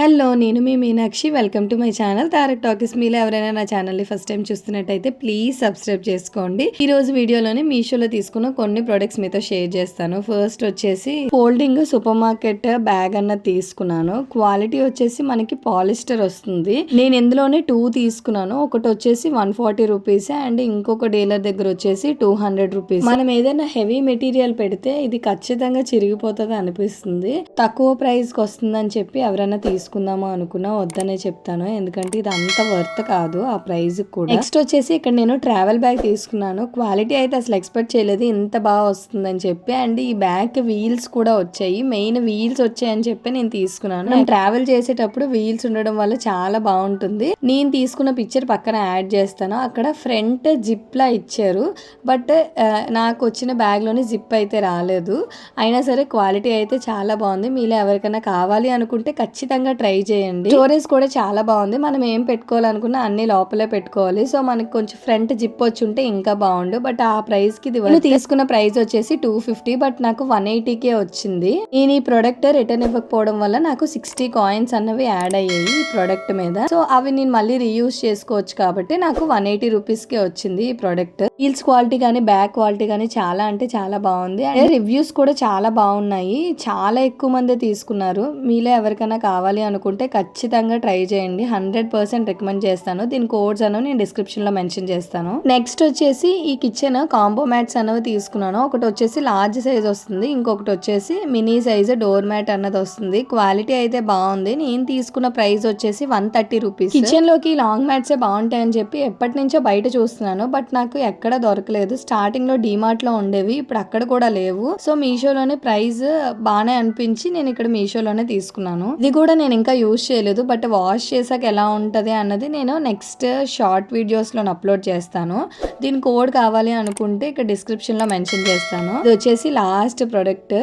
Hello నేను మీ Meenakshi. Welcome to my channel Tarak talkies. మీలో ఎవరైనా నా ఛానల్ని ఫస్ట్ టైం చూస్తున్నట్టయితే ప్లీజ్ సబ్స్క్రైబ్ చేసుకోండి. ఈ రోజు వీడియోలోనే మీషోలో తీసుకున్న కొన్ని ప్రొడక్ట్స్ మీతో షేర్ చేస్తాను. ఫస్ట్ వచ్చేసి ఫోల్డింగ్ సూపర్ మార్కెట్ బ్యాగ్ అన్నది తీసుకున్నాను. క్వాలిటీ వచ్చేసి మనకి పాలిస్టర్ వస్తుంది. నేను ఇందులోనే టూ తీసుకున్నాను. ఒకటి వచ్చేసి వన్ ఫార్టీ రూపీస్ అండ్ ఇంకొక డీలర్ దగ్గర వచ్చేసి టూ హండ్రెడ్ రూపీస్. మనం ఏదైనా హెవీ మెటీరియల్ పెడితే ఇది ఖచ్చితంగా చిరిగిపోతుంది అనిపిస్తుంది. తక్కువ ప్రైస్కి వస్తుందని చెప్పి ఎవరైనా తీసుకుందామా అనుకున్నా వద్దనే చెప్తాను. ఎందుకంటే ఇది అంత వర్త్ కాదు ఆ ప్రైస్ కూడా. నెక్స్ట్ వచ్చేసి ఇక్కడ నేను ట్రావెల్ బ్యాగ్ తీసుకున్నాను. క్వాలిటీ అయితే అసలు ఎక్స్పెక్ట్ చేయలేదు. ఇంత బాగా వస్తుందని చెప్పి అండ్ ఈ బ్యాగ్ వీల్స్ కూడా వచ్చాయి. మెయిన్ వీల్స్ వచ్చాయని చెప్పి నేను తీసుకున్నాను. నేను ట్రావెల్ చేసేటప్పుడు వీల్స్ ఉండడం వల్ల చాలా బాగుంటుంది. నేను తీసుకున్న పిక్చర్ పక్కన యాడ్ చేస్తాను. అక్కడ ఫ్రంట్ జిప్ లా ఇచ్చారు. బట్ నాకు వచ్చిన బ్యాగ్లోని జిప్ అయితే రాలేదు. అయినా సరే క్వాలిటీ అయితే చాలా బాగుంది. మీలో ఎవరికైనా కావాలి అనుకుంటే ఖచ్చితంగా ట్రై చేయండి. స్టోరేజ్ కూడా చాలా బాగుంది. మనం ఏం పెట్టుకోవాలనుకున్నా అన్ని లోపలే పెట్టుకోవాలి. సో మనకి కొంచెం ఫ్రంట్ జిప్ వచ్చి ఉంటే ఇంకా బాగుండు. బట్ ఆ ప్రైస్కి ఇది నేను తీసుకున్న ప్రైస్ వచ్చేసి టూ ఫిఫ్టీ బట్ నాకు వన్ ఎయిటీకే వచ్చింది. నేను ఈ ప్రొడక్ట్ రిటర్న్ ఇవ్వకపోవడం వల్ల నాకు సిక్స్టీ కాయిన్స్ అన్నవి యాడ్ అయ్యాయి ఈ ప్రొడక్ట్ మీద. సో అవి నేను మళ్ళీ రీయూస్ చేసుకోవచ్చు కాబట్టి నాకు వన్ ఎయిటీ రూపీస్ కే వచ్చింది ఈ ప్రొడక్ట్. హీల్స్ క్వాలిటీ కానీ బ్యాక్ క్వాలిటీ కానీ చాలా అంటే చాలా బాగుంది. అండ్ రివ్యూస్ కూడా చాలా బాగున్నాయి. చాలా ఎక్కువ మంది తీసుకున్నారు. మీలో ఎవరికైనా కావాలి అనుకుంటే ఖచ్చితంగా ట్రై చేయండి. హండ్రెడ్ పర్సెంట్ రికమెండ్ చేస్తాను. దీని కోడ్స్ అనేవి నేను డిస్క్రిప్షన్లో మెన్షన్ చేస్తాను. నెక్స్ట్ వచ్చేసి ఈ కిచెన్ కాంబో మ్యాట్స్ అనేవి తీసుకున్నాను. ఒకటి వచ్చేసి లార్జ్ సైజ్ వస్తుంది. ఇంకొకటి వచ్చేసి మినీ సైజ్ డోర్ మ్యాట్ అన్నది వస్తుంది. క్వాలిటీ అయితే బాగుంది. నేను తీసుకున్న ప్రైస్ వచ్చేసి వన్ థర్టీ రూపీస్. కిచెన్లోకి లాంగ్ మ్యాట్సే బాగుంటాయని చెప్పి ఎప్పటి నుంచో బయట చూస్తున్నాను. బట్ నాకు ఎక్కడ దొరకలేదు. స్టార్టింగ్లో డిమార్ట్లో ఉండేవి. ఇప్పుడు అక్కడ కూడా లేవు. సో మీషోలోనే ప్రైస్ బాగానే అనిపించి నేను ఇక్కడ మీషోలోనే తీసుకున్నాను. ఇది కూడా నేను నేను ఇంకా యూజ్ చేయలేదు బట్ వాష్ చేసాక ఎలా ఉంటుంది అన్నది నేను నెక్స్ట్ షార్ట్ వీడియోస్లో అప్లోడ్ చేస్తాను. దీని కోడ్ కావాలి అనుకుంటే ఇక్కడ డిస్క్రిప్షన్లో మెన్షన్ చేస్తాను. ఇది వచ్చేసి లాస్ట్ ప్రొడక్ట్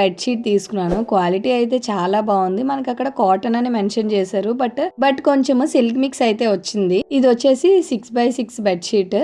బెడ్షీట్ తీసుకున్నాను. క్వాలిటీ అయితే చాలా బాగుంది. మనకి అక్కడ కాటన్ అని మెన్షన్ చేశారు బట్ బట్ కొంచెం సిల్క్ మిక్స్ అయితే వచ్చింది. ఇది వచ్చేసి సిక్స్ బై సిక్స్ బెడ్షీట్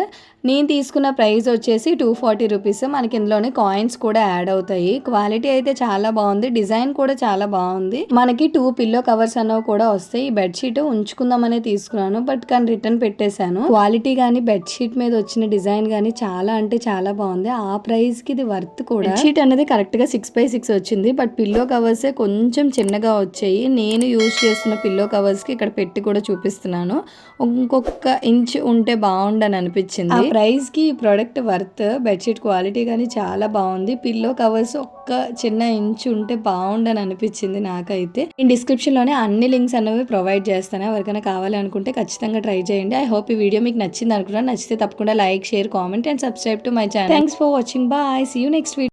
నేను తీసుకున్న ప్రైస్ వచ్చేసి టూ ఫార్టీ రూపీస్. మనకి ఇందులోనే కాయిన్స్ కూడా యాడ్ అవుతాయి. క్వాలిటీ అయితే చాలా బాగుంది. డిజైన్ కూడా చాలా బాగుంది. మనకి టూ పిల్లో కవర్స్ అనేవి కూడా వస్తాయి. ఈ బెడ్షీట్ ఉంచుకుందామనే తీసుకున్నాను. బట్ కానీ రిటర్న్ పెట్టేశాను. క్వాలిటీ కానీ బెడ్షీట్ మీద వచ్చిన డిజైన్ కానీ చాలా అంటే చాలా బాగుంది. ఆ ప్రైస్కి ఇది వర్త్ కూడా. బెడ్షీట్ అనేది కరెక్ట్గా సిక్స్ బై సిక్స్ వచ్చింది. బట్ పిల్లో కవర్స్ కొంచెం చిన్నగా వచ్చాయి. నేను యూజ్ చేస్తున్న పిల్లో కవర్స్కి ఇక్కడ పెట్టి కూడా చూపిస్తున్నాను. ఇంకొక ఇంచ్ ఉంటే బాగుండని అనిపించింది. ప్రైస్కి ప్రైస్కి ఈ ప్రోడక్ట్ వర్త్ బెడ్షీట్ క్వాలిటీ కానీ చాలా బాగుంది పిల్లో కవర్స్ ఒక్క చిన్న ఇంచ్ ఉంటే బాగుండని అనిపించింది నాకైతే. నేను డిస్క్రిప్షన్లోనే అన్ని లింక్స్ అనేవి ప్రొవైడ్ చేస్తాను. ఎవరికైనా కావాలనుకుంటే ఖచ్చితంగా ట్రై చేయండి. ఐ హోప్ ఈ వీడియో మీకు నచ్చింది అనుకున్నాను నచ్చితే తప్పకుండా like share comment and subscribe to my channel. Thanks for watching bye see you next video